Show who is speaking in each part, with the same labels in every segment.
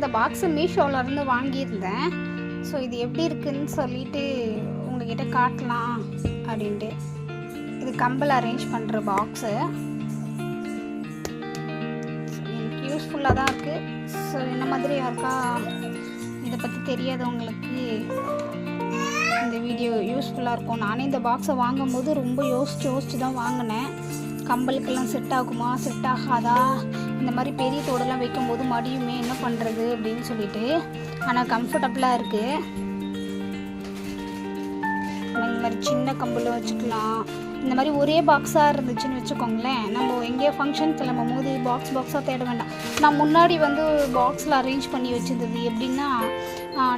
Speaker 1: இந்த பாக்ஸை மீஷோவிலேருந்து வாங்கியிருந்தேன். ஸோ இது எப்படி இருக்குன்னு சொல்லிட்டு உங்ககிட்ட காட்டலாம் அப்படின்ட்டு. இது கம்பல் அரேஞ்ச் பண்ணுற பாக்ஸு எனக்கு யூஸ்ஃபுல்லாக தான் இருக்குது ஸோ என்ன மாதிரி யாருக்கா இதை பற்றி தெரியாதவங்களுக்கு இந்த வீடியோ யூஸ்ஃபுல்லாக இருக்கும். நானே இந்த பாக்ஸை வாங்கும்போது ரொம்ப யோசிச்சு யோசிச்சு தான் வாங்கினேன். கம்பலுக்கெல்லாம் செட் ஆகுமா? செட் ஆகாதா? இந்த மாதிரி பெரிய தோடெல்லாம் வைக்கும்போது மடியுமே என்ன பண்ணுறது அப்படின்னு சொல்லிட்டு. ஆனால் கம்ஃபர்டபுளாக இருக்குது இந்த மாதிரி சின்ன கம்பில் வச்சுக்கலாம். இந்த மாதிரி ஒரே பாக்ஸாக இருந்துச்சுன்னு வச்சுக்கோங்களேன் நம்ம எங்கேயோ ஃபங்க்ஷன் கிளம்பும் போது பாக்ஸ் பாக்ஸாக தேட வேண்டாம். நான் முன்னாடி வந்து பாக்ஸில் அரேஞ்ச் பண்ணி வச்சிருந்தது எப்படின்னா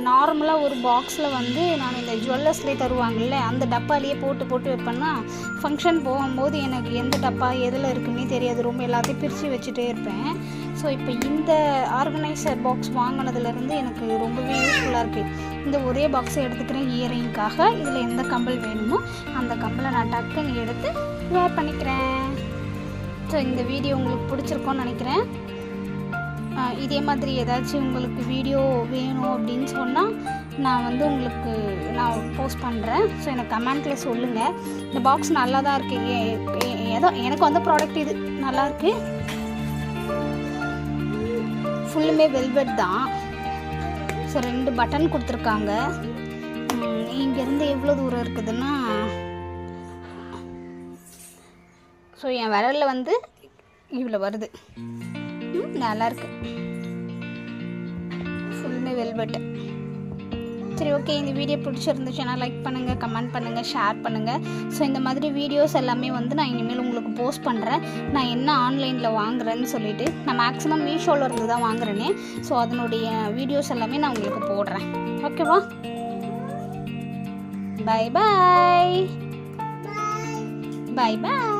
Speaker 1: நார்மலாக ஒரு பாக்ஸில் வந்து நான் இந்த ஜுவல்லர்ஸ்லேயே தருவாங்கல்ல அந்த டப்பாலேயே போட்டு போட்டு வைப்பேன்னா ஃபங்க்ஷன் போகும்போது எனக்கு எந்த டப்பா எதில் இருக்குன்னே தெரியாது. ரொம்ப எல்லாத்தையும் பிரித்து வச்சுட்டே இருப்பேன். ஸோ இப்போ இந்த ஆர்கனைசர் பாக்ஸ் வாங்கினதுலேருந்து எனக்கு ரொம்பவே யூஸ்ஃபுல்லாக இருக்குது இந்த ஒரே பாக்ஸை எடுத்துக்கிறேன் இயரிங்காக இதில் எந்த கம்பல் வேணுமோ அந்த கம்பலை நான் டக்குன்னு எடுத்து வேர் பண்ணிக்கிறேன். ஸோ இந்த வீடியோ உங்களுக்கு பிடிச்சிருக்கோன்னு நினைக்கிறேன். இதே மாதிரி ஏதாச்சும் உங்களுக்கு வீடியோ வேணும் அப்படின்னு சொன்னால் நான் வந்து உங்களுக்கு நான் போஸ்ட் பண்ணுறேன் ஸோ எனக்கு கமெண்ட்டில் சொல்லுங்கள் இந்த பாக்ஸ் நல்லா தான் இருக்குது ஏதோ எனக்கு வந்து ப்ராடக்ட் இது. நல்லா இருக்குது ஃபுல்லுமே வெல்வெட் தான். ஸோ ரெண்டு பட்டன் கொடுத்துருக்காங்க. இங்கேருந்து எவ்வளோ தூரம் இருக்குதுன்னா ஸோ என் விரலில் வந்து இவ்வளோ வருது. நல்லாயிருக்கு ஃபுல்லு வெல்வெட்டு சரி ஓகே இந்த வீடியோ பிடிச்சிருந்துச்சுன்னா லைக் பண்ணுங்கள் கமெண்ட் பண்ணுங்கள் ஷேர் பண்ணுங்கள் ஸோ இந்த மாதிரி வீடியோஸ் எல்லாமே வந்து நான் இனிமேல் உங்களுக்கு போஸ்ட் பண்ணுறேன் நான் என்ன ஆன்லைனில் வாங்குறேன்னு சொல்லிட்டு நான் மேக்ஸிமம் மீஷோவில் இருந்து தான் வாங்குறேனே. ஸோ அதனுடைய வீடியோஸ் எல்லாமே நான் உங்களுக்கு போடுறேன். ஓகேவா பை பாய் பை பாய்